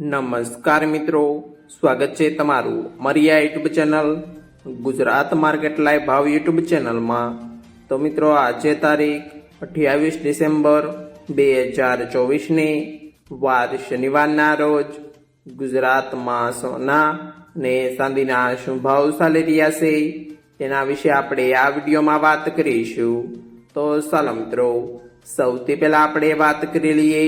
નમસ્કાર મિત્રો. સ્વાગત છે તમારું Mariya YouTube channel Gujarat market live ભાવ યુટ્યુબ ચેનલમાં. તો મિત્રો, આજે તારીખ અઠ્યાવીસ ડિસેમ્બર બે હજાર ચોવીસની વાર શનિવારના રોજ ગુજરાતમાં સોના ને ચાંદીના શું ભાવ ચાલી રહ્યા છે તેના વિશે આપણે આ વિડીયોમાં વાત કરીશું. તો ચાલો મિત્રો, સૌથી પહેલાં આપણે વાત કરી લઈએ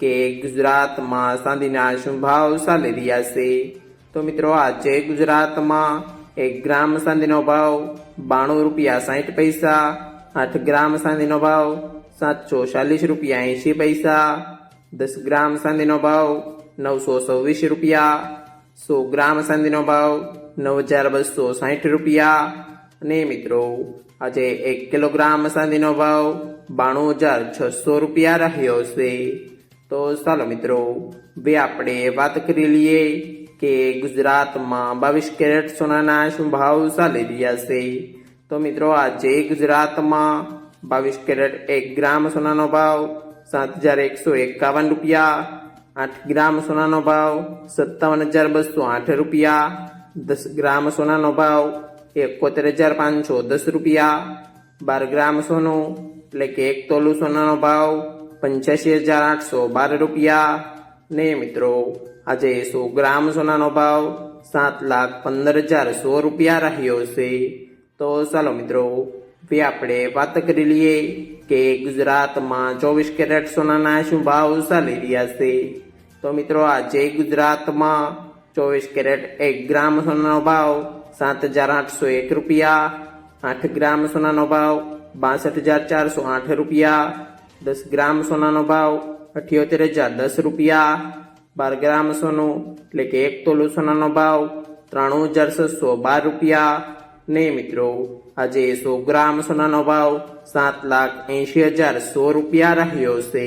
કે ગુજરાતમાં ચાંદીના શું ભાવ ચાલી રહ્યા છે? તો મિત્રો, આજે ગુજરાતમાં એક ગ્રામ ચાંદીનો ભાવ બાણું રૂપિયા સાઠ પૈસા, આઠ ગ્રામ ચાંદીનો ભાવ સાતસો ચાલીસ રૂપિયા એંશી પૈસા, દસ ગ્રામ ચાંદીનો ભાવ નવસો છવ્વીસ રૂપિયા, સો ગ્રામ ચાંદીનો ભાવ નવ હજાર બસો સાઠ રૂપિયા. અને મિત્રો, આજે એક કિલોગ્રામ ચાંદીનો ભાવ બાણું હજાર છસો રૂપિયા રહ્યો છે. તો ચાલો મિત્રો, હવે આપણે વાત કરી લઈએ કે ગુજરાતમાં બાવીસ કેરેટ સોનાના શું ભાવ ચાલી રહ્યા છે. તો મિત્રો, આજે ગુજરાતમાં બાવીસ કેરેટ એક ગ્રામ સોનાનો ભાવ, સાત હજાર એકસો એકાવન રૂપિયા, આઠ ગ્રામ સોનાનો ભાવ, સત્તાવન હજાર બસો આઠ રૂપિયા, દસ ગ્રામ સોનાનો ભાવ, એકોતેર હજાર પાંચસો દસ રૂપિયા, બાર ગ્રામ સોનું, એટલે કે એક તોલું સોનાનો ભાવ પંચ્યાસી હજાર આઠસો બાર રૂપિયા. ને મિત્રો, આજે સો ગ્રામ સોનાનો ભાવ સાત લાખ પંદર હજાર સો રૂપિયા રહ્યો છે. તો ચાલો મિત્રો, હવે આપણે વાત કરી લઈએ કે ગુજરાતમાં ચોવીસ કેરેટ સોનાના શું ભાવ ચાલી રહ્યા છે. તો મિત્રો, આજે ગુજરાતમાં ચોવીસ કેરેટ એક ગ્રામ સોનાનો ભાવ સાત હજાર આઠસો એક રૂપિયા. આઠ ગ્રામ સોનાનો ભાવ બાસઠ હજાર ચારસો આઠ રૂપિયા. દસ ગ્રામ સોનાનો ભાવ અઠ્યોતેર હજાર દસ રૂપિયા. બાર ગ્રામ સોનું એટલે કે એક તોલું સોનાનો ભાવ ત્રાણું હજાર છસો બાર રૂપિયા. ને મિત્રો, આજે સો ગ્રામ સોનાનો ભાવ સાત લાખ એંશી હજાર સો રૂપિયા રહ્યો છે.